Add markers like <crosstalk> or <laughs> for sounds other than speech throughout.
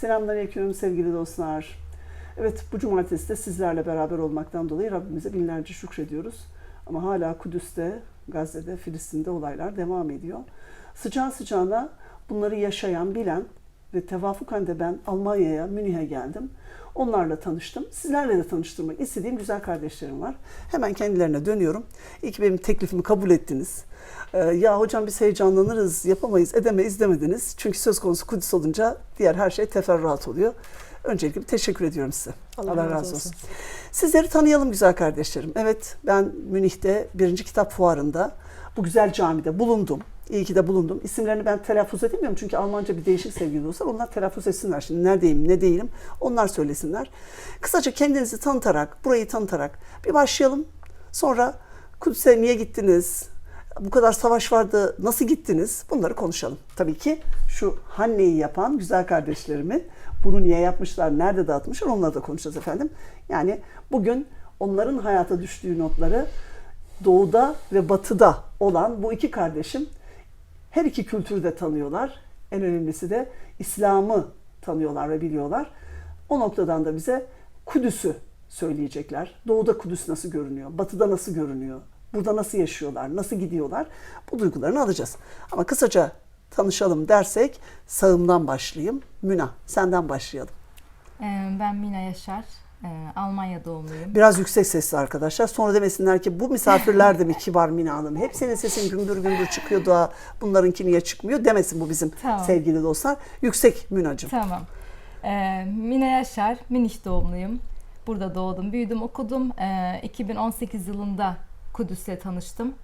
Selamünaleyküm sevgili dostlar. Evet bu cumartesi de sizlerle beraber olmaktan dolayı Rabbimize binlerce şükrediyoruz. Ama hala Kudüs'te, Gazze'de, Filistin'de olaylar devam ediyor. Sıcağı sıcağına bunları yaşayan, bilen ve tevafuken de ben Almanya'ya, Münih'e geldim. Onlarla tanıştım. Sizlerle de tanıştırmak istediğim güzel kardeşlerim var. Hemen kendilerine dönüyorum. İyi ki benim teklifimi kabul ettiniz. Ee, ya hocam biz heyecanlanırız, yapamayız, edemeyiz demediniz. Çünkü söz konusu Kudüs olunca diğer her şey teferruat oluyor. Öncelikle bir teşekkür ediyorum size. Allah, razı olsun. Sizleri tanıyalım güzel kardeşlerim. Evet ben Münih'te birinci kitap fuarında bu güzel camide bulundum. İyi ki de bulundum. İsimlerini ben telaffuz edemiyorum çünkü Almanca bir değişik sevgili dostlar. Onlar telaffuz etsinler şimdi. Neredeyim, ne değilim onlar söylesinler. Kısaca kendinizi tanıtarak, burayı tanıtarak bir başlayalım. Sonra Kudüs'e niye gittiniz? Bu kadar savaş vardı, nasıl gittiniz? Bunları konuşalım. Tabii ki şu Hanne'yi yapan güzel kardeşlerimin bunu niye yapmışlar, nerede dağıtmışlar onları da konuşacağız efendim. Yani bugün onların hayata düştüğü notları doğuda ve batıda olan bu iki kardeşim her iki kültürü de tanıyorlar. En önemlisi de İslam'ı tanıyorlar ve biliyorlar. O noktadan da bize Kudüs'ü söyleyecekler. Doğuda Kudüs nasıl görünüyor? Batıda nasıl görünüyor? Burada nasıl yaşıyorlar? Nasıl gidiyorlar? Bu duygularını alacağız. Ama kısaca tanışalım dersek sağımdan başlayayım. Müna senden başlayalım. Ee, Ben Mina Yaşar, Ee, Almanya doğumluyum. Biraz yüksek sesli arkadaşlar. Sonra demesinler ki bu misafirler de mi kibar Mina Hanım? Hep senin sesin gümbür gümbür çıkıyor da bunlarınki niye çıkmıyor demesin bu bizim Tamam. sevgili dostlar. Yüksek Münacığım. Tamam. Ee, Mina Yaşar, Münih doğumluyum. Burada doğdum, büyüdüm, okudum. Ee, 2018 yılında Kudüs'le tanıştım.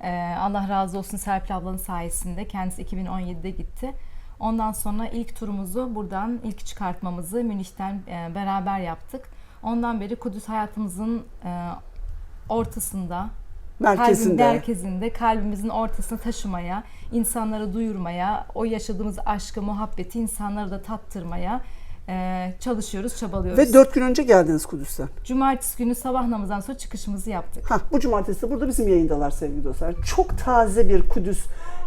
Ee, Allah razı olsun Serpil ablanın sayesinde. Kendisi 2017'de gitti. Ondan sonra ilk turumuzu buradan, ilk çıkartmamızı Münih'ten e, beraber yaptık. Ondan beri Kudüs hayatımızın e, ortasında, Merkezinde. Kalbin merkezinde, kalbimizin ortasına taşımaya, insanlara duyurmaya, o yaşadığımız aşkı, muhabbeti insanlara da tattırmaya e, çalışıyoruz, çabalıyoruz. Ve dört gün önce geldiniz Kudüs'ten. Cumartesi günü sabah namazdan sonra çıkışımızı yaptık. Hah, bu cumartesi de burada bizim yayındalar sevgili dostlar. Çok taze bir Kudüs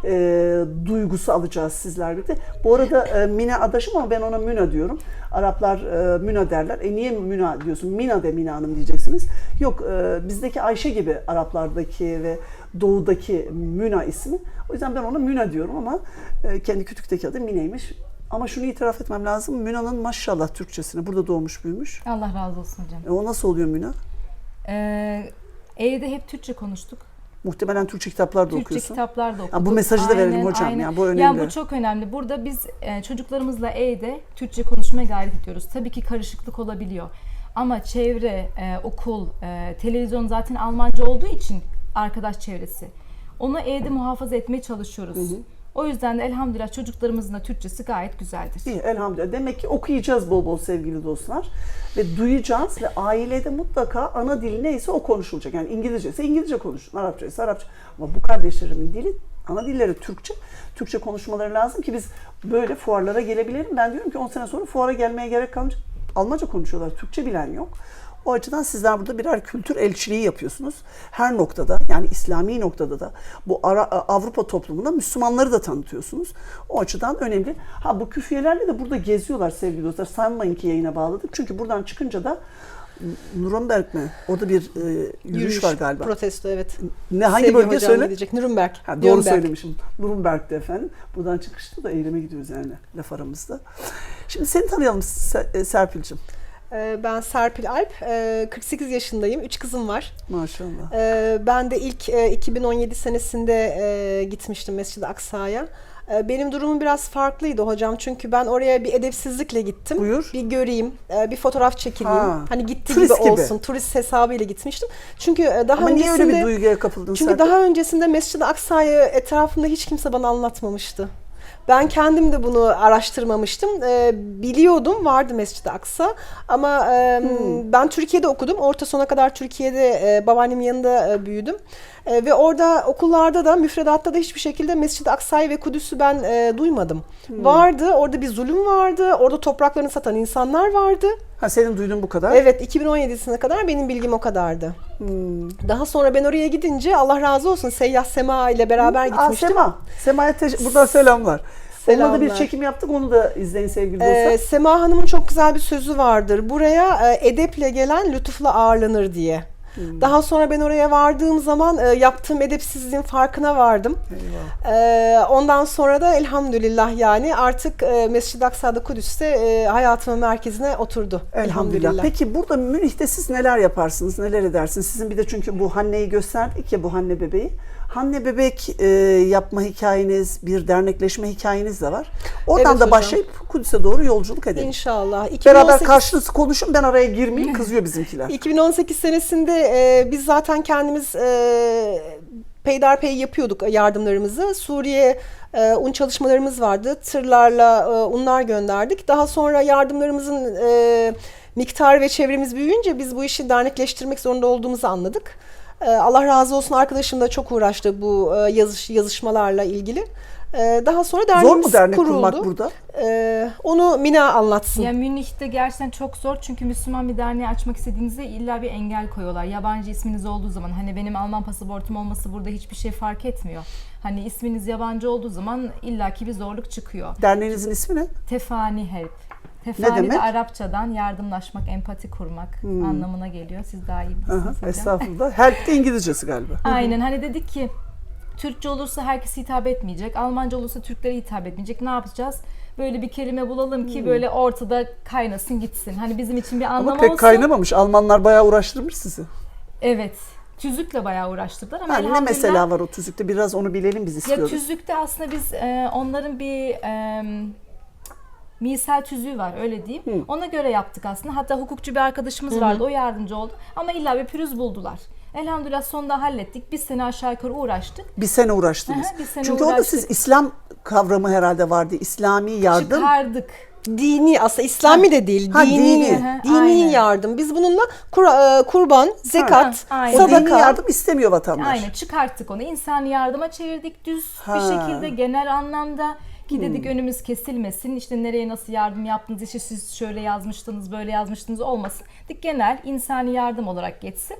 e, duygusu alacağız sizler birlikte. Bu arada e, Mina adaşım ama ben ona Müna diyorum. Araplar e, Müna derler. E niye Müna diyorsun? Mina de Mina Hanım diyeceksiniz. Yok e, bizdeki Ayşe gibi Araplardaki ve doğudaki Müna ismi. O yüzden ben ona Müna diyorum ama e, kendi kütükteki adı Mine'ymiş. Ama şunu itiraf etmem lazım. Müna'nın maşallah Türkçesini burada doğmuş büyümüş. Allah razı olsun hocam. E, o nasıl oluyor Müna? Ee, evde hep Türkçe konuştuk. Muhtemelen Türkçe kitaplar da Türkçe okuyorsun. kitaplar da okuduk. bu mesajı da verelim hocam ya, bu önemli. Ya bu çok önemli. Burada biz e, çocuklarımızla evde Türkçe konuşmaya gayret ediyoruz. Tabii ki karışıklık olabiliyor. Ama çevre, e, okul, e, televizyon zaten Almanca olduğu için arkadaş çevresi. Onu evde muhafaza etmeye çalışıyoruz. O yüzden de elhamdülillah çocuklarımızın da Türkçesi gayet güzeldir. İyi elhamdülillah. Demek ki okuyacağız bol bol sevgili dostlar. Ve duyacağız ve ailede mutlaka ana dili neyse o konuşulacak. Yani İngilizce ise İngilizce konuşun, Arapça ise Arapça. Ama bu kardeşlerimin dili, ana dilleri Türkçe. Türkçe konuşmaları lazım ki biz böyle fuarlara gelebilelim. Ben diyorum ki 10 sene sonra fuara gelmeye gerek kalmayacak. Almanca konuşuyorlar, Türkçe bilen yok. O açıdan sizler burada birer kültür elçiliği yapıyorsunuz. Her noktada yani İslami noktada da bu Ara- Avrupa toplumunda Müslümanları da tanıtıyorsunuz. O açıdan önemli. Ha bu küfiyelerle de burada geziyorlar sevgili dostlar. Sanmayın ki yayına bağladık. Çünkü buradan çıkınca da Nuremberg mi? Orada bir e, yürüyüş, var galiba. Protesto evet. Ne hangi Sevgi bölge söyle? Gidecek. Nürnberg. Ha, doğru Nürnberg. söylemişim. Nuremberg'de efendim. Buradan çıkışta da eyleme gidiyoruz yani laf aramızda. Şimdi seni tanıyalım Se- Serpil'cim. Ee, Ben Serpil Alp. Ee, 48 yaşındayım. 3 kızım var. Maşallah. Ee, Ben de ilk e, 2017 senesinde e, gitmiştim Mescid-i Aksa'ya. Ee, Benim durumum biraz farklıydı hocam. Çünkü ben oraya bir edepsizlikle gittim. Buyur. Bir göreyim, e, bir fotoğraf çekileyim. Ha. Hani gitti Turist gibi gibi. olsun. Turist hesabıyla gitmiştim. Çünkü e, daha Ama niye öncesinde... öyle bir duyguya kapıldın Çünkü Serpil? daha öncesinde Mescid-i Aksa'yı etrafımda hiç kimse bana anlatmamıştı. Ben kendim de bunu araştırmamıştım. Ee, biliyordum vardı Mescid-i Aksa ama e, Hmm. ben Türkiye'de okudum. Orta sona kadar Türkiye'de e, babaannemin yanında e, büyüdüm. E, ve orada okullarda da müfredatta da hiçbir şekilde Mescid-i Aksa'yı ve Kudüs'ü ben e, duymadım. Hmm. Vardı, orada bir zulüm vardı. Orada topraklarını satan insanlar vardı. Ha senin duyduğun bu kadar. Evet 2017'sine kadar benim bilgim o kadardı. Hmm. Daha sonra ben oraya gidince Allah razı olsun Seyyah Sema ile beraber Aa, gitmiştim. Sema. Sema'ya buradan selamlar. Onunla da bir Selamlar. çekim yaptık. Onu da izleyin sevgili Ee, dostlar. Sema Hanım'ın çok güzel bir sözü vardır. Buraya e, edeple gelen lütufla ağırlanır diye. Hmm. Daha sonra ben oraya vardığım zaman e, yaptığım edepsizliğin farkına vardım. Eyvah. Ee, ondan sonra da elhamdülillah yani artık e, Mescid-i Aksa'da Kudüs'te e, hayatımın merkezine oturdu. Elhamdülillah. Peki burada Münih'te siz neler yaparsınız, neler edersiniz? Sizin bir de çünkü bu Hanne'yi gösterdik ya bu Hanne bebeği. Hanne bebek e, yapma hikayeniz, bir dernekleşme hikayeniz de var. Oradan Evet da hocam. başlayıp Kudüs'e doğru yolculuk edelim. İnşallah. Beraber 2018 karşınızda konuşun ben araya girmeyeyim kızıyor bizimkiler. <laughs> 2018 senesinde e, biz zaten kendimiz e, peyderpey yapıyorduk yardımlarımızı. Suriye e, un çalışmalarımız vardı. Tırlarla e, unlar gönderdik. Daha sonra yardımlarımızın e, miktarı ve çevremiz büyüyünce biz bu işi dernekleştirmek zorunda olduğumuzu anladık. E, Allah razı olsun arkadaşım da çok uğraştı bu e, yazış, yazışmalarla ilgili. E, daha sonra Zor derneğimiz mu dernek kuruldu. kurmak burada? E, onu Mina anlatsın. Ya Münih'te gerçekten çok zor çünkü Müslüman bir derneği açmak istediğinizde illa bir engel koyuyorlar. Yabancı isminiz olduğu zaman hani benim Alman pasaportum olması burada hiçbir şey fark etmiyor. Hani isminiz yabancı olduğu zaman illaki bir zorluk çıkıyor. Derneğinizin ismi ne? Tefani help. Tefani demek? de Arapçadan yardımlaşmak, empati kurmak anlamına geliyor. Siz daha iyi bilirsiniz estağfurullah. Help de İngilizcesi galiba. <laughs> Aynen hani dedik ki Türkçe olursa herkes hitap etmeyecek. Almanca olursa Türklere hitap etmeyecek. Ne yapacağız? Böyle bir kelime bulalım ki böyle ortada kaynasın gitsin. Hani bizim için bir anlam Ama pek olsun. kaynamamış. Almanlar bayağı uğraştırmış sizi. Evet. Tüzükle bayağı uğraştırdılar ama Ha, ne mesela var o tüzükte? Biraz onu bilelim biz Ya istiyoruz. tüzükte aslında biz e, onların bir e, misal tüzüğü var öyle diyeyim. Ona göre yaptık aslında. Hatta hukukçu bir arkadaşımız vardı o yardımcı oldu. Ama illa bir pürüz buldular. Elhamdülillah sonunda hallettik. Bir sene aşağı yukarı uğraştık. Bir sene uğraştınız. Aha, bir sene Çünkü orada uğraştık. siz İslam kavramı herhalde vardı. İslami yardım. Çıkardık. Dini aslında İslami de değil. Ha, dini dini. Dini aynen. yardım. Biz bununla kura- e, kurban, zekat, Ha, aynen. O dini sadaka yardım istemiyor vatandaş. Aynen çıkarttık onu. İnsani yardıma çevirdik düz Ha. bir şekilde genel anlamda ki dedik önümüz kesilmesin. İşte nereye nasıl yardım yaptınız işte siz şöyle yazmıştınız böyle yazmıştınız olmasın. Dedik genel insani yardım olarak geçsin.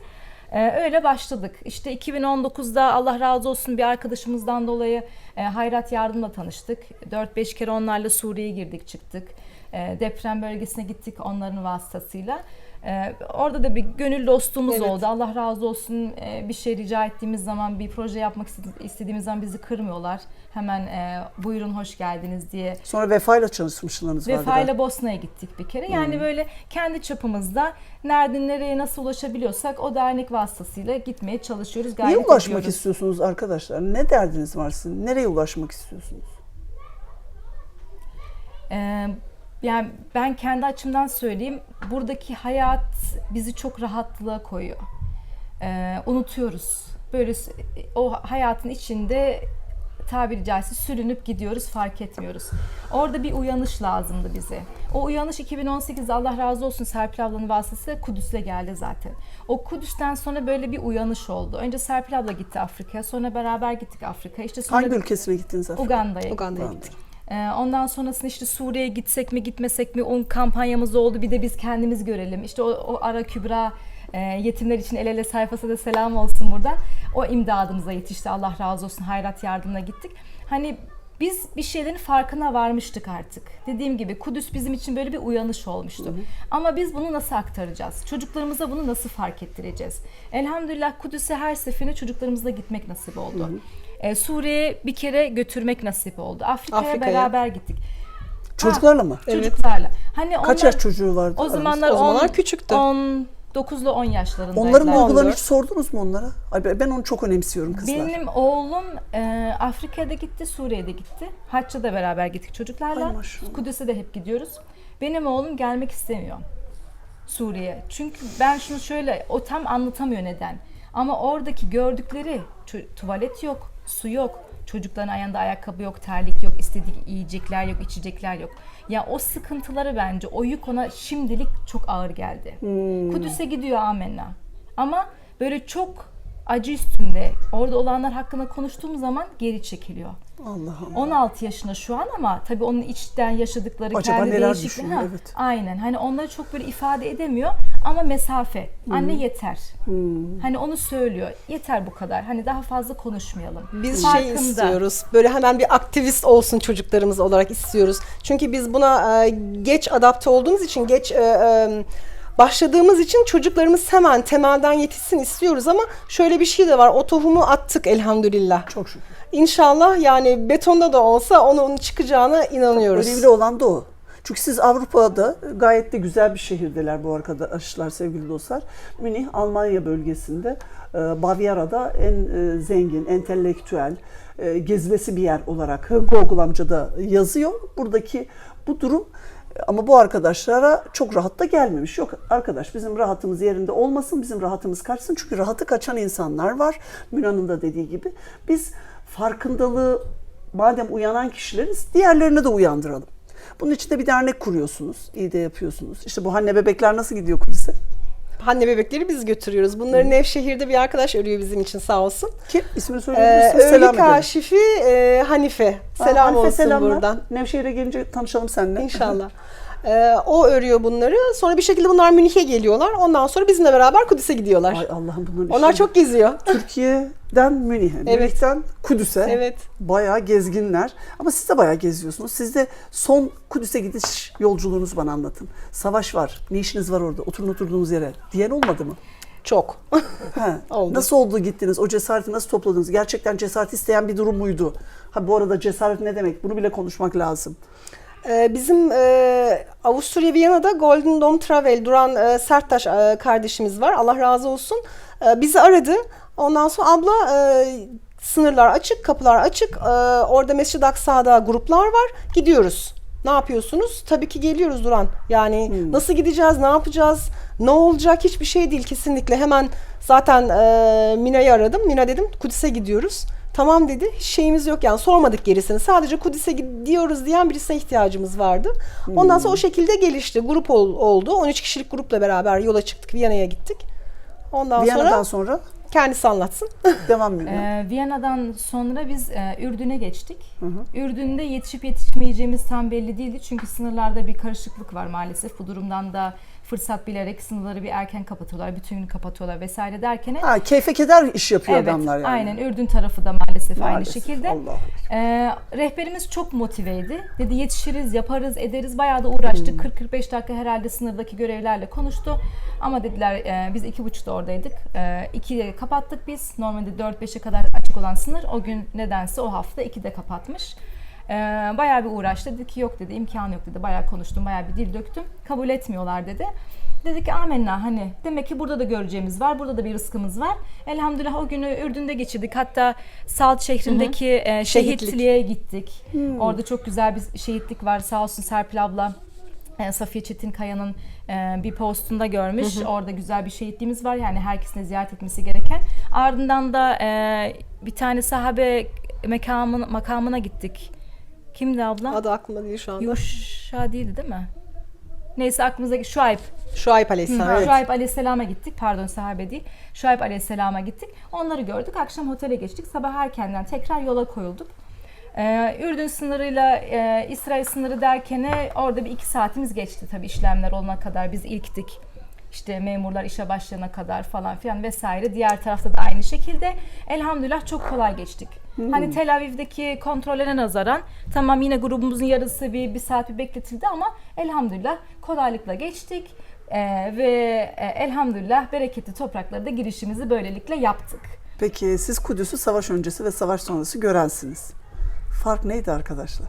Ee, öyle başladık. İşte 2019'da Allah razı olsun bir arkadaşımızdan dolayı e, Hayrat Yardım'la tanıştık. 4-5 kere onlarla Suriye'ye girdik çıktık. E, deprem bölgesine gittik onların vasıtasıyla. E, orada da bir gönül dostluğumuz Evet. oldu. Allah razı olsun e, bir şey rica ettiğimiz zaman bir proje yapmak istedi- istediğimiz zaman bizi kırmıyorlar. Hemen e, buyurun hoş geldiniz diye. Sonra vefayla çalışmışlığınız vardı. Vefa galiba. ile Bosna'ya gittik bir kere. Hmm. Yani böyle kendi çapımızda nerede nereye nasıl ulaşabiliyorsak o dernek vasıtasıyla gitmeye çalışıyoruz. Gayret Niye ulaşmak ediyoruz. istiyorsunuz arkadaşlar? Ne derdiniz var sizin? Nereye ulaşmak istiyorsunuz? Ee, yani ben kendi açımdan söyleyeyim. Buradaki hayat bizi çok rahatlığa koyuyor. Ee, unutuyoruz. Böyle o hayatın içinde tabiri caizse sürünüp gidiyoruz fark etmiyoruz. Orada bir uyanış lazımdı bize. O uyanış 2018'de Allah razı olsun Serpil ablanın vasıtasıyla Kudüs'le geldi zaten. O Kudüs'ten sonra böyle bir uyanış oldu. Önce Serpil abla gitti Afrika'ya sonra beraber gittik Afrika'ya. İşte sonra Hangi ülkesine gittiniz efendim? Uganda'ya Uganda'ya Uganda. gittik. ee, Ondan sonrasında işte Suriye'ye gitsek mi gitmesek mi o kampanyamız oldu bir de biz kendimiz görelim. İşte o, o Ara Kübra e, yetimler için el ele sayfası da selam olsun burada. O imdadımıza yetişti Allah razı olsun hayrat yardımına gittik. Hani biz bir şeylerin farkına varmıştık artık. Dediğim gibi Kudüs bizim için böyle bir uyanış olmuştu. Ama biz bunu nasıl aktaracağız? Çocuklarımıza bunu nasıl fark ettireceğiz? Elhamdülillah Kudüs'e her seferinde çocuklarımızla gitmek nasip oldu. Ee, Suriye'ye bir kere götürmek nasip oldu. Afrika'ya Afrika'ya. beraber gittik. Çocuklarla mı? Evet. Çocuklarla. Hani Kaç onlar, yaş çocuğu vardı? o zamanlar, O zamanlar 10 küçüktü. 9 ile 10 yaşlarındaydılar. Onların duygularını hiç sordunuz mu onlara? Ay ben- onu çok önemsiyorum kızlar. Benim oğlum e, Afrika'da gitti, Suriye'de gitti. Haçça da beraber gittik çocuklarla. Kudüs'e de hep gidiyoruz. Benim oğlum gelmek istemiyor Suriye. Çünkü ben şunu şöyle, o tam anlatamıyor neden. Ama oradaki gördükleri tuvalet yok, su yok. Çocukların ayağında ayakkabı yok, terlik yok, istedik yiyecekler yok, içecekler yok. Ya o sıkıntıları bence, o yük ona şimdilik çok ağır geldi. Kudüs'e gidiyor amenna. Ama böyle çok acı üstünde orada olanlar hakkında konuştuğum zaman geri çekiliyor. Allah Allah. 16 yaşında şu an ama tabii onun içten yaşadıkları Acaba kendi neler değişikliği. düşünüyor? Ha, Evet. Aynen. Hani onları çok böyle ifade edemiyor ama mesafe. Anne yeter. Hani onu söylüyor. Yeter bu kadar. Hani daha fazla konuşmayalım. Biz Farkında. şey istiyoruz. Böyle hemen bir aktivist olsun çocuklarımız olarak istiyoruz. Çünkü biz buna e, geç adapte olduğumuz için, geç e, e, başladığımız için çocuklarımız hemen temelden yetişsin istiyoruz ama şöyle bir şey de var. O tohumu attık elhamdülillah. Çok şükür. İnşallah yani betonda da olsa onun çıkacağına inanıyoruz. Önemli olan da o. Çünkü siz Avrupa'da gayet de güzel bir şehirdeler bu arkadaşlar sevgili dostlar. Münih Almanya bölgesinde e, Bavyera'da en e, zengin, entelektüel, e, gezilesi bir yer olarak Google amca da yazıyor. Buradaki bu durum ama bu arkadaşlara çok rahat da gelmemiş. Yok arkadaş bizim rahatımız yerinde olmasın, bizim rahatımız kaçsın. Çünkü rahatı kaçan insanlar var. Müna'nın da dediği gibi. Biz farkındalığı madem uyanan kişileriz diğerlerini de uyandıralım. Bunun için de bir dernek kuruyorsunuz. İyi de yapıyorsunuz. İşte bu anne bebekler nasıl gidiyor Kudüs'e? Anne bebekleri biz götürüyoruz. Bunları Nevşehir'de bir arkadaş örüyor bizim için sağ olsun. Kim? İsmini Ee. Selam edelim. kaşifi e, Hanife. Aa, Selam Hanife, olsun selamlar. buradan. Nevşehir'e gelince tanışalım seninle. İnşallah. <laughs> Ee, o örüyor bunları. Sonra bir şekilde bunlar Münih'e geliyorlar. Ondan sonra bizimle beraber Kudüs'e gidiyorlar. Ay Allah'ım bunların Onlar işi- çok geziyor. Türkiye'den Münih'e, Evet. Münih'ten Kudüs'e Evet. bayağı gezginler. Ama siz de bayağı geziyorsunuz. Siz de son Kudüs'e gidiş yolculuğunuzu bana anlatın. Savaş var, ne işiniz var orada, oturun oturduğunuz yere diyen olmadı mı? Çok. <laughs> Ha, <laughs> Oldu. Nasıl oldu gittiniz? O cesareti nasıl topladınız? Gerçekten cesaret isteyen bir durum muydu? Ha bu arada cesaret ne demek? Bunu bile konuşmak lazım. Ee, bizim e, Avusturya Viyana'da Golden Dome Travel Duran e, Serttaş e, kardeşimiz var. Allah razı olsun. Bizi aradı. Ondan sonra abla sınırlar açık, kapılar açık. Orada Mescid-i Aksa'da gruplar var. Gidiyoruz. Ne yapıyorsunuz? Tabii ki geliyoruz Duran. Yani nasıl gideceğiz, ne yapacağız, ne olacak hiçbir şey değil kesinlikle. Hemen zaten Mina'yı aradım. Mina dedim Kudüs'e gidiyoruz. Tamam dedi. Hiç şeyimiz yok yani sormadık gerisini. Sadece Kudüs'e gidiyoruz diyen birisine ihtiyacımız vardı. Ondan sonra o şekilde gelişti. Grup ol- oldu. 13 kişilik grupla beraber yola çıktık. Viyana'ya gittik. Ondan Viyana'dan sonra sonra kendisi anlatsın. <laughs> devam ediyor. Ee, Viyana'dan sonra biz e, Ürdün'e geçtik. Ürdün'de yetişip yetişmeyeceğimiz tam belli değildi. Çünkü sınırlarda bir karışıklık var maalesef. Bu durumdan da fırsat bilerek sınırları bir erken kapatıyorlar, bütün gün kapatıyorlar vesaire derken Ha, keyfe keder iş yapıyor evet, adamlar yani. aynen Ürdün tarafı da maalesef, aynı Maalesef, şekilde. Allah. Ee, rehberimiz çok motiveydi. Dedi yetişiriz, yaparız, ederiz. Bayağı da uğraştık. 40-45 dakika herhalde sınırdaki görevlerle konuştu. Ama dediler e, biz iki buçukta oradaydık. E, 2'de kapattık biz. Normalde 4-5'e kadar açık olan sınır. O gün nedense o hafta 2'de kapatmış. E, bayağı bir uğraştı. Dedi ki yok dedi imkan yok dedi. Bayağı konuştum, bayağı bir dil döktüm. Kabul etmiyorlar dedi. Dedik ki amenna hani demek ki burada da göreceğimiz var. Burada da bir rızkımız var. Elhamdülillah o günü Ürdün'de geçirdik. Hatta Salt şehrindeki e, Şehitlik. şehitliğe gittik. Orada çok güzel bir şehitlik var. Sağ olsun Serpil abla e, Safiye Çetinkaya'nın e, bir postunda görmüş. Orada güzel bir şehitliğimiz var. Yani herkesin ziyaret etmesi gereken. Ardından da e, bir tane sahabe mekamın, makamına gittik. Kimdi abla? Adı aklıma değil şu anda. Yuşa değildi değil mi? Neyse aklımıza Şuayb. Şuayb Aleyhisselam. Hı, Evet. Şuayb Aleyhisselam'a gittik. Pardon sahabe değil. Şuayb Aleyhisselam'a gittik. Onları gördük. Akşam otele geçtik. Sabah erkenden tekrar yola koyulduk. Ee, Ürdün sınırıyla e, İsrail sınırı derken orada bir iki saatimiz geçti tabii işlemler olana kadar. Biz ilktik. İşte memurlar işe başlayana kadar falan filan vesaire. Diğer tarafta da aynı şekilde. Elhamdülillah çok kolay geçtik. Hani Tel Aviv'deki kontrollere nazaran tamam yine grubumuzun yarısı bir, bir saat bir bekletildi ama elhamdülillah kolaylıkla geçtik. Ee, ve e, elhamdülillah bereketli topraklara da girişimizi böylelikle yaptık. Peki siz Kudüs'ü savaş öncesi ve savaş sonrası görensiniz. Fark neydi arkadaşlar?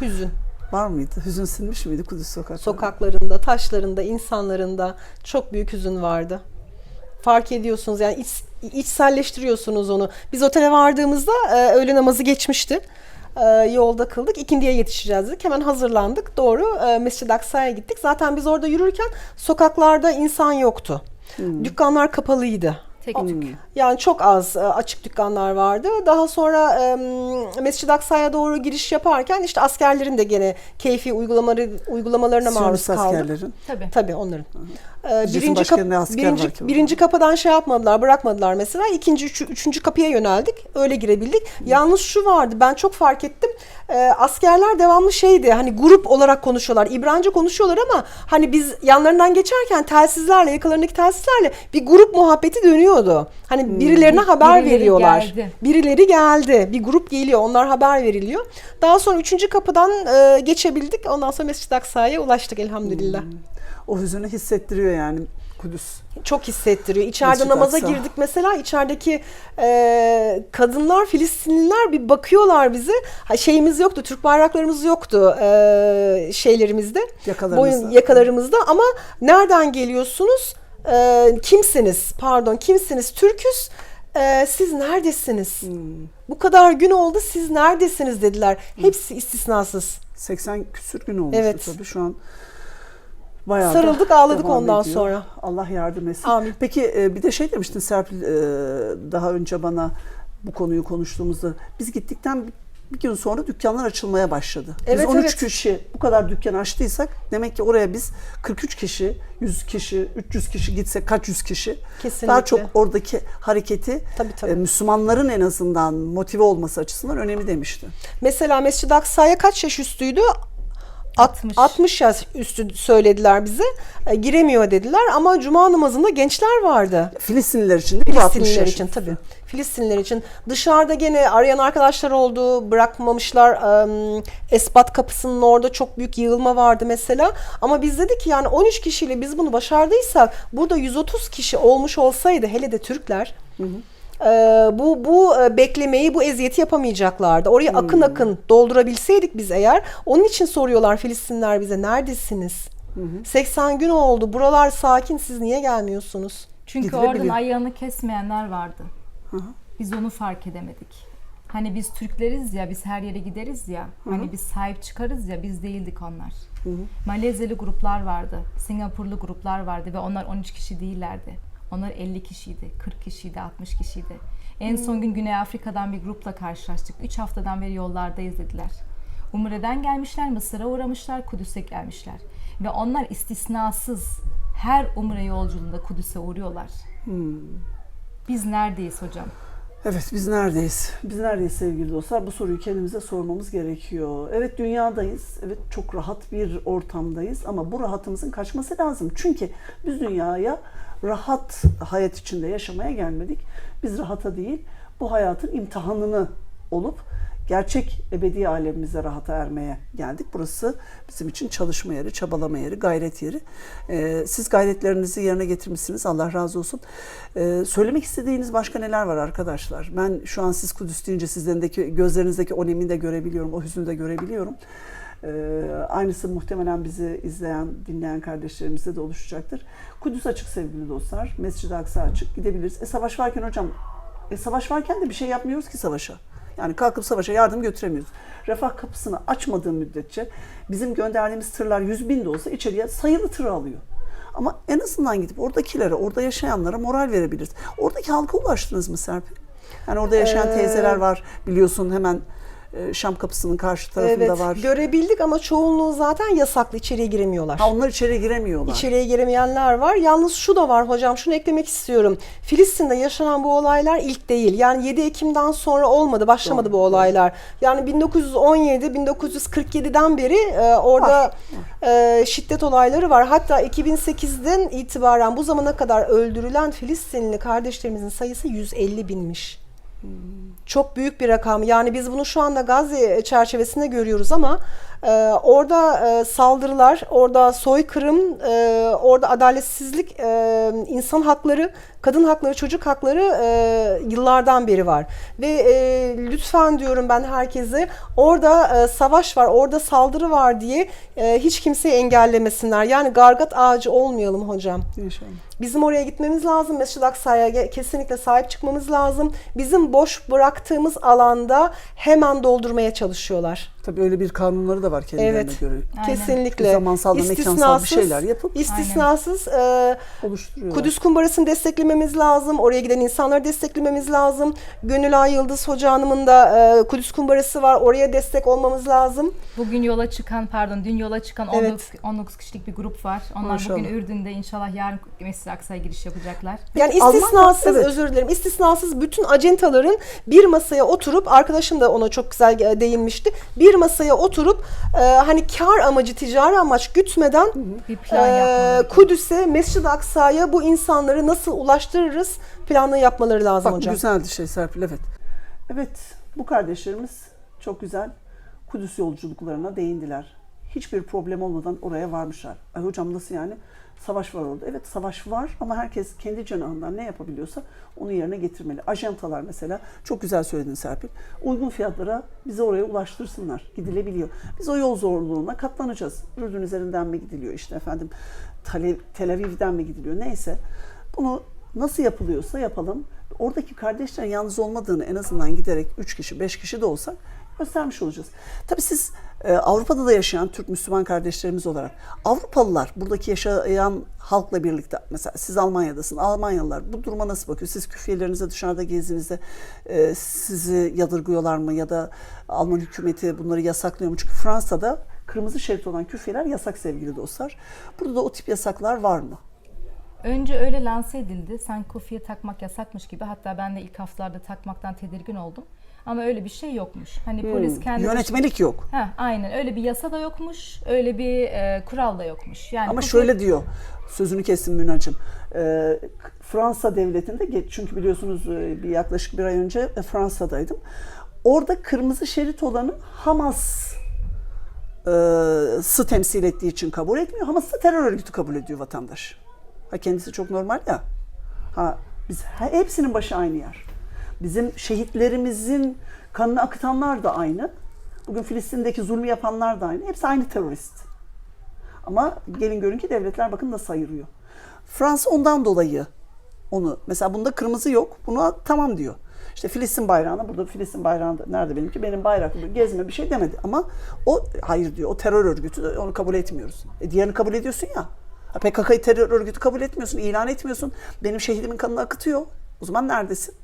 Hüzün. Var mıydı? Hüzün sinmiş miydi Kudüs sokaklarında? Sokaklarında, taşlarında, insanlarında çok büyük hüzün vardı. Fark ediyorsunuz yani iç, içselleştiriyorsunuz onu. Biz otele vardığımızda e, öğle namazı geçmişti. E, yolda kıldık. İkindiye yetişeceğiz dedik. Hemen hazırlandık. Doğru e, Mescid-i Aksa'ya gittik. Zaten biz orada yürürken sokaklarda insan yoktu. Dükkanlar kapalıydı. Tek tük. Yani çok az e, açık dükkanlar vardı. Daha sonra e, Mescid-i Aksa'ya doğru giriş yaparken işte askerlerin de gene keyfi uygulamaları uygulamalarına maruz kaldık. askerlerin. Tabii. Tabii onların. Bizim birinci, kap- birinci, birinci kapıdan şey yapmadılar, bırakmadılar mesela. İkinci, üçü- üçüncü kapıya yöneldik. Öyle girebildik. Yalnız şu vardı, ben çok fark ettim. Ee, askerler devamlı şeydi, hani grup olarak konuşuyorlar. İbranice konuşuyorlar ama hani biz yanlarından geçerken telsizlerle, yakalarındaki telsizlerle bir grup muhabbeti dönüyordu. Hani birilerine haber Birileri veriyorlar. geldi. Birileri geldi. Bir grup geliyor. Onlar haber veriliyor. Daha sonra üçüncü kapıdan e, geçebildik. Ondan sonra Mescid-i Aksa'ya ulaştık elhamdülillah. O hüzünü hissettiriyor yani Kudüs. Çok hissettiriyor. İçeride Mescid-i namaza Aksa. girdik mesela. içerideki e, kadınlar, Filistinliler bir bakıyorlar bize. Ha, şeyimiz yoktu, Türk bayraklarımız yoktu e, şeylerimizde. Yakalarımızda. Boyun yakalarımızda ama nereden geliyorsunuz? E, kimsiniz? Pardon, kimsiniz? Türküz. E, siz neredesiniz? Hmm. Bu kadar gün oldu. Siz neredesiniz dediler. Hepsi istisnasız. 80 küsür gün olmuştu Evet. tabii şu an. Bayağı Sarıldık, ağladık ondan ediyor. sonra. Allah yardım etsin. Amin. Peki e, bir de şey demiştin Serpil e, daha önce bana bu konuyu konuştuğumuzda biz gittikten bir gün sonra dükkanlar açılmaya başladı. Biz Evet, 13 evet. kişi bu kadar dükkan açtıysak demek ki oraya biz 43 kişi, 100 kişi, 300 kişi gitsek kaç yüz kişi Kesinlikle. daha çok oradaki hareketi Tabii, tabii. e, Müslümanların en azından motive olması açısından önemli demişti. Mesela Mescid-i Aksa'ya kaç yaş üstüydü? At- 60. 60 yaş üstü söylediler bize. E, giremiyor dediler ama cuma namazında gençler vardı. Filistinliler için de bu 60 Filistinliler yaş için üstü. tabii. Filistinliler için. Dışarıda gene arayan arkadaşlar oldu. Bırakmamışlar. Em, Esbat kapısının orada çok büyük yığılma vardı mesela. Ama biz dedik ki yani 13 kişiyle biz bunu başardıysak burada 130 kişi olmuş olsaydı hele de Türkler e, bu bu e, beklemeyi, bu eziyeti yapamayacaklardı. Orayı akın akın doldurabilseydik biz eğer. Onun için soruyorlar Filistinler bize neredesiniz? 80 gün oldu. Buralar sakin. Siz niye gelmiyorsunuz? Çünkü oradan ayağını kesmeyenler vardı. Biz onu fark edemedik. Hani biz Türkleriz ya, biz her yere gideriz ya. Hani biz sahip çıkarız ya, biz değildik onlar. Malezya'lı gruplar vardı, Singapurlu gruplar vardı ve onlar 13 kişi değillerdi. Onlar 50 kişiydi, 40 kişiydi, 60 kişiydi. En son gün Güney Afrika'dan bir grupla karşılaştık. 3 haftadan beri yollardayız dediler. Umre'den gelmişler, Mısır'a uğramışlar, Kudüs'e gelmişler. Ve onlar istisnasız her Umre yolculuğunda Kudüs'e uğruyorlar. Biz neredeyiz hocam? Evet biz neredeyiz? Biz neredeyiz sevgili dostlar? Bu soruyu kendimize sormamız gerekiyor. Evet dünyadayız. Evet çok rahat bir ortamdayız ama bu rahatımızın kaçması lazım. Çünkü biz dünyaya rahat hayat içinde yaşamaya gelmedik. Biz rahata değil bu hayatın imtihanını olup gerçek ebedi alemimize rahata ermeye geldik. Burası bizim için çalışma yeri, çabalama yeri, gayret yeri. Ee, siz gayretlerinizi yerine getirmişsiniz. Allah razı olsun. Ee, söylemek istediğiniz başka neler var arkadaşlar? Ben şu an siz Kudüs deyince sizlerindeki gözlerinizdeki o nemi de görebiliyorum, o hüznü de görebiliyorum. Ee, aynısı muhtemelen bizi izleyen, dinleyen kardeşlerimizde de oluşacaktır. Kudüs açık sevgili dostlar. Mescid-i Aksa açık. Gidebiliriz. E savaş varken hocam, e savaş varken de bir şey yapmıyoruz ki savaşa. Yani kalkıp savaşa yardım götüremiyoruz. Refah kapısını açmadığı müddetçe bizim gönderdiğimiz tırlar 100 bin de olsa içeriye sayılı tır alıyor. Ama en azından gidip oradakilere, orada yaşayanlara moral verebiliriz. Oradaki halka ulaştınız mı Serpil? Yani orada yaşayan Ee, teyzeler var biliyorsun hemen Şam kapısının karşı tarafında Evet, var. görebildik ama çoğunluğu zaten yasaklı içeriye giremiyorlar. Ha onlar içeri giremiyorlar. İçeriye giremeyenler var. Yalnız şu da var hocam, şunu eklemek istiyorum. Filistin'de yaşanan bu olaylar ilk değil. Yani 7 Ekim'den sonra olmadı, başlamadı Doğru, bu olaylar. Yani 1917, 1947'den beri e, orada Var, e, şiddet olayları var. Hatta 2008'den itibaren bu zamana kadar öldürülen Filistinli kardeşlerimizin sayısı 150 binmiş. Çok büyük bir rakam. Yani biz bunu şu anda Gazze çerçevesinde görüyoruz ama e, orada e, saldırılar, orada soykırım, e, orada adaletsizlik, e, insan hakları, kadın hakları, çocuk hakları e, yıllardan beri var. Ve e, lütfen diyorum ben herkese orada e, savaş var, orada saldırı var diye e, hiç kimseyi engellemesinler. Yani gargat ağacı olmayalım hocam. İnşallah. Bizim oraya gitmemiz lazım. Mescid-i Aksa'ya kesinlikle sahip çıkmamız lazım. Bizim boş bıraktığımız alanda hemen doldurmaya çalışıyorlar. Tabii öyle bir kanunları da var kendilerine Evet. göre. Aynen. Kesinlikle. Zamansal ve mekansal bir İstisnasız- şeyler yapıp İstisnasız e, oluşturuyorlar. Kudüs Kumbarası'nı desteklememiz lazım. Oraya giden insanları desteklememiz lazım. Gönülay Yıldız Hoca Hanım'ın da e, Kudüs Kumbarası var. Oraya destek olmamız lazım. Bugün yola çıkan, pardon dün yola çıkan 19, Evet. 19 kişilik bir grup var. Onlar Maşallah. bugün Ürdün'de inşallah yarın Mescid-i Aksa'ya giriş yapacaklar. Yani Almanya- istisnasız evet. özür dilerim. istisnasız bütün acentaların bir masaya oturup arkadaşım da ona çok güzel e, değinmişti. Bir masaya oturup e, hani kar amacı ticari amaç gütmeden Bir plan e, yapmaları. Kudüs'e Mescid-i Aksa'ya bu insanları nasıl ulaştırırız planını yapmaları lazım Bak hocam. güzeldi şey Serpil evet. Evet bu kardeşlerimiz çok güzel Kudüs yolculuklarına değindiler. Hiçbir problem olmadan oraya varmışlar. Ay hocam nasıl yani? Savaş var orada. Evet savaş var ama herkes kendi cenahından ne yapabiliyorsa onu yerine getirmeli. Ajantalar mesela çok güzel söyledin Serpil. Uygun fiyatlara bizi oraya ulaştırsınlar. Gidilebiliyor. Biz o yol zorluğuna katlanacağız. Ürdün üzerinden mi gidiliyor işte efendim Tel- Tel Aviv'den mi gidiliyor neyse. Bunu nasıl yapılıyorsa yapalım. Oradaki kardeşlerin yalnız olmadığını en azından giderek 3 kişi 5 kişi de olsak göstermiş olacağız. Tabii siz e, Avrupa'da da yaşayan Türk Müslüman kardeşlerimiz olarak Avrupalılar buradaki yaşayan halkla birlikte mesela siz Almanya'dasın Almanyalılar bu duruma nasıl bakıyor? Siz küfiyelerinize dışarıda gezdiğinizde e, sizi yadırgıyorlar mı ya da Alman hükümeti bunları yasaklıyor mu? Çünkü Fransa'da kırmızı şerit olan küfiyeler yasak sevgili dostlar. Burada da o tip yasaklar var mı? Önce öyle lanse edildi. Sen kufiye takmak yasakmış gibi. Hatta ben de ilk haftalarda takmaktan tedirgin oldum. Ama öyle bir şey yokmuş. Hani polis kendi Yönetmelik yok. Heh, aynen öyle bir yasa da yokmuş. Öyle bir e, kural da yokmuş. Yani Ama kufiye- şöyle diyor, sözünü kestim Münacığım. Ee, Fransa devletinde, ge- çünkü biliyorsunuz e, bir yaklaşık bir ay önce e, Fransa'daydım. Orada kırmızı şerit olanı Hamas e, sı temsil ettiği için kabul etmiyor. Hamas da terör örgütü kabul ediyor vatandaş. Ha kendisi çok normal ya. Ha biz he- hepsinin başı aynı yer. Bizim şehitlerimizin kanını akıtanlar da aynı. Bugün Filistin'deki zulmü yapanlar da aynı. Hepsi aynı terörist. Ama gelin görün ki devletler bakın nasıl ayırıyor. Fransa ondan dolayı onu mesela bunda kırmızı yok. Buna tamam diyor. İşte Filistin bayrağına burada Filistin bayrağında nerede benimki benim bayrak gezme bir şey demedi ama o hayır diyor o terör örgütü onu kabul etmiyoruz. E diğerini kabul ediyorsun ya. PKK'yı terör örgütü kabul etmiyorsun, ilan etmiyorsun. Benim şehidimin kanını akıtıyor. O zaman neredesin?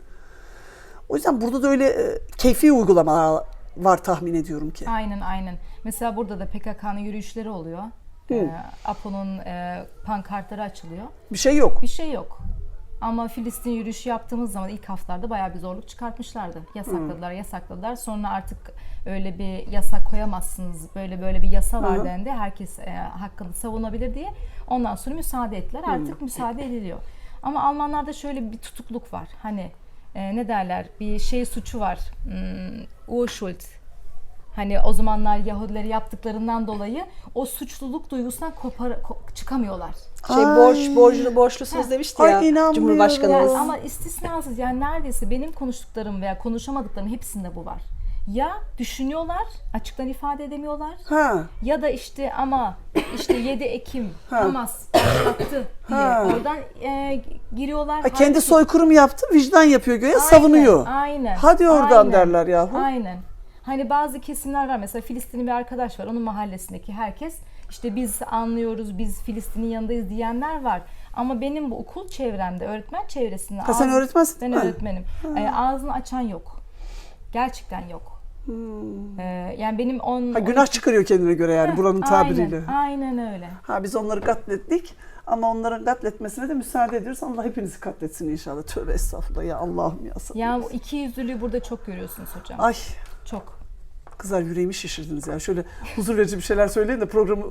O yüzden burada da öyle e, keyfi uygulamalar var tahmin ediyorum ki. Aynen aynen. Mesela burada da PKK'nın yürüyüşleri oluyor. Ee, APO'nun e, pankartları açılıyor. Bir şey yok. Bir şey yok. Ama Filistin yürüyüşü yaptığımız zaman ilk haftalarda bayağı bir zorluk çıkartmışlardı. Yasakladılar, yasakladılar. Sonra artık öyle bir yasak koyamazsınız. Böyle böyle bir yasa var Hı. dendi. Herkes e, hakkını savunabilir diye. Ondan sonra müsaade ettiler. Artık müsaade ediliyor. Ama Almanlarda şöyle bir tutukluk var. Hani e, ne derler? Bir şey suçu var. Hmm, Urschuld. Hani o zamanlar Yahudileri yaptıklarından dolayı o suçluluk duygusundan kopar, ko- çıkamıyorlar. Şey Ay. borç borcunu borçlusunuz demişti Ay, ya inanmıyorum. Cumhurbaşkanımız. Yani ama istisnasız yani neredeyse benim konuştuklarım veya konuşamadıklarım hepsinde bu var. Ya düşünüyorlar, açıktan ifade edemiyorlar Ha. ya da işte ama işte 7 Ekim Ha. Hamas başlattı diye Ha. oradan e, giriyorlar. Ha, kendi Halbuki- soykırım yaptı, vicdan yapıyor göğe Aynen, savunuyor. Aynen. Hadi oradan aynen, derler yahu. Aynen. Hani bazı kesimler var. Mesela Filistinli bir arkadaş var. Onun mahallesindeki herkes işte biz anlıyoruz, biz Filistin'in yanındayız diyenler var. Ama benim bu okul çevremde, öğretmen çevresinde... Ha, sen öğretmensin Ben öğretmenim. Ee, ağzını açan yok. Gerçekten yok. Ee, yani benim on... Hmm. Ha, günah çıkarıyor kendine göre yani buranın tabiriyle. Aynen, aynen öyle. Ha biz onları katlettik ama onların katletmesine de müsaade ediyoruz. Allah hepinizi katletsin inşallah. Tövbe estağfurullah ya Allah'ım ya sabır. Ya bu iki yüzlülüğü burada çok görüyorsunuz hocam. Ay Çok. Kızlar yüreğimi şişirdiniz ya. Şöyle huzur verici bir şeyler söyleyin de programı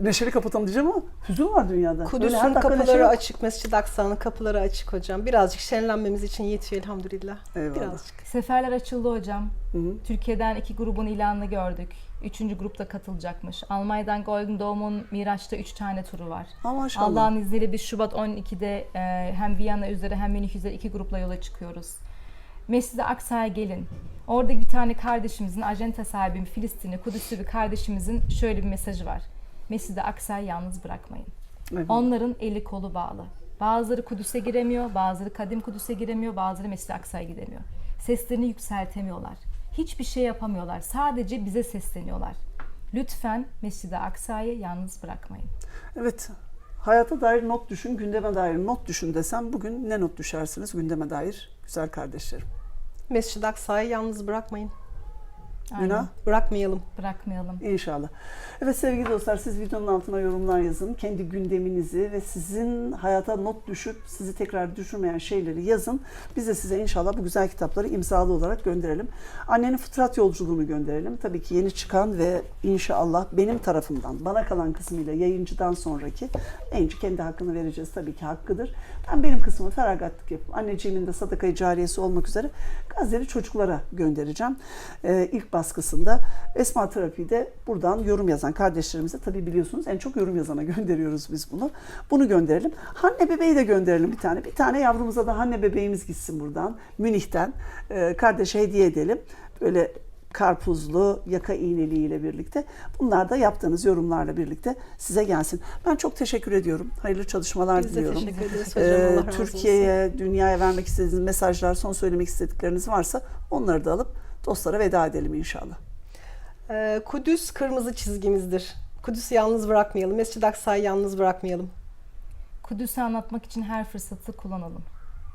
neşeli kapatalım diyeceğim ama hüzün var dünyada. Kudüs'ün kapıları açık, Mescid-i Aksa'nın kapıları açık hocam. Birazcık şenlenmemiz için yetiyor elhamdülillah. Eyvallah. Birazcık. Seferler açıldı hocam. Hı hı. Türkiye'den iki grubun ilanını gördük. Üçüncü grupta katılacakmış. Almanya'dan Golden Dame'un Miraç'ta üç tane turu var. Ha maşallah. Allah'ın izniyle biz Şubat 12'de e, hem Viyana üzere hem Münih üzere iki grupla yola çıkıyoruz. Mescid-i Aksa'ya gelin. Orada bir tane kardeşimizin, ajanta sahibi, Filistinli, Kudüs'lü bir kardeşimizin şöyle bir mesajı var. Mescid-i Aksa'yı yalnız bırakmayın. Eyvallah. Onların eli kolu bağlı. Bazıları Kudüs'e giremiyor, bazıları Kadim Kudüs'e giremiyor, bazıları Mescid-i Aksa'ya gidemiyor. Seslerini yükseltemiyorlar. hiçbir şey yapamıyorlar. Sadece bize sesleniyorlar. Lütfen Mescid-i Aksa'yı yalnız bırakmayın. Evet. Hayata dair not düşün, gündeme dair not düşün desem bugün ne not düşersiniz gündeme dair güzel kardeşlerim? Mescid-i Aksa'yı yalnız bırakmayın. Mina? Bırakmayalım. Bırakmayalım. İnşallah. Evet sevgili dostlar siz videonun altına yorumlar yazın. Kendi gündeminizi ve sizin hayata not düşüp sizi tekrar düşürmeyen şeyleri yazın. Biz de size inşallah bu güzel kitapları imzalı olarak gönderelim. Annenin fıtrat yolculuğunu gönderelim. Tabii ki yeni çıkan ve inşallah benim tarafımdan bana kalan kısmıyla yayıncıdan sonraki yayıncı kendi hakkını vereceğiz tabii ki hakkıdır. Ben benim kısmımı feragatlık yapıp anneciğimin de sadakayı cariyesi olmak üzere Gazze'li çocuklara göndereceğim. Ee, ilk baskısında Esma Terapi'de buradan yorum yazan kardeşlerimize tabii biliyorsunuz en çok yorum yazana <laughs> gönderiyoruz biz bunu. Bunu gönderelim. Hanne bebeği de gönderelim bir tane. Bir tane yavrumuza da Hanne bebeğimiz gitsin buradan. Münih'ten e, kardeşe hediye edelim. Böyle karpuzlu yaka iğneliğiyle birlikte. Bunlar da yaptığınız yorumlarla birlikte size gelsin. Ben çok teşekkür ediyorum. Hayırlı çalışmalar Biz diliyorum. teşekkür ederiz Ee, hocam. Olsun. Türkiye'ye, dünyaya vermek istediğiniz mesajlar, son söylemek istedikleriniz varsa onları da alıp dostlara veda edelim inşallah. Ee, Kudüs kırmızı çizgimizdir. Kudüs'ü yalnız bırakmayalım. Mescid-i Aksa'yı yalnız bırakmayalım. Kudüs'ü anlatmak için her fırsatı kullanalım.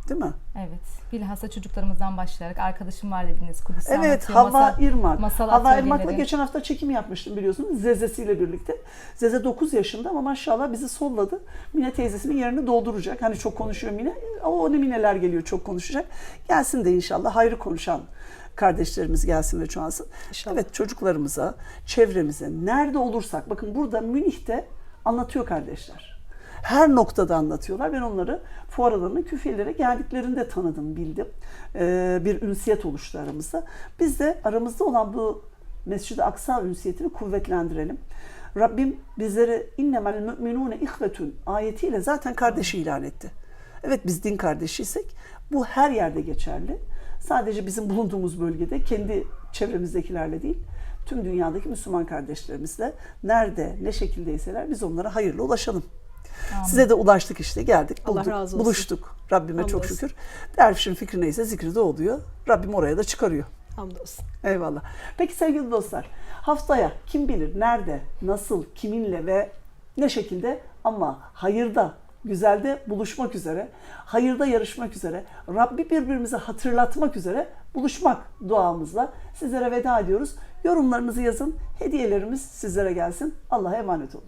Değil mi? Evet. Bilhassa çocuklarımızdan başlayarak arkadaşım var dediniz Kudüs'ü Evet, anlatıyor. Hava Masal- İrmak. masal Hava İrmak'la geçen hafta çekim yapmıştım biliyorsunuz Zezesi'yle birlikte. Zeze 9 yaşında ama maşallah bizi solladı. Mine teyzesinin yerini dolduracak. Hani çok konuşuyor Mine. O ne Mineler geliyor çok konuşacak. Gelsin de inşallah hayrı konuşan kardeşlerimiz gelsin ve çoğalsın. İnşallah. Evet çocuklarımıza, çevremize, nerede olursak. Bakın burada Münih'te anlatıyor kardeşler. Her noktada anlatıyorlar. Ben onları fuar alanına küfiyelere geldiklerinde tanıdım, bildim. Ee, bir ünsiyet oluştu aramızda. Biz de aramızda olan bu Mescid-i Aksa ünsiyetini kuvvetlendirelim. Rabbim bizleri innemel müminune ihvetun ayetiyle zaten kardeşi ilan etti. Evet biz din kardeşiysek bu her yerde geçerli. Sadece bizim bulunduğumuz bölgede kendi çevremizdekilerle değil, tüm dünyadaki Müslüman kardeşlerimizle nerede ne şekildeyseler biz onlara hayırlı ulaşalım. Amin. Size de ulaştık işte geldik Allah bulduk, razı olsun. buluştuk. Rabbime çok Hamdolsun. şükür. Dervişin fikri neyse zikri de oluyor. Rabbim oraya da çıkarıyor. Hamdolsun. Eyvallah. Peki sevgili dostlar, haftaya kim bilir nerede, nasıl, kiminle ve ne şekilde ama hayırda, güzelde buluşmak üzere, hayırda yarışmak üzere, Rabbi birbirimize hatırlatmak üzere buluşmak duamızla sizlere veda ediyoruz. Yorumlarınızı yazın, hediyelerimiz sizlere gelsin. Allah'a emanet olun.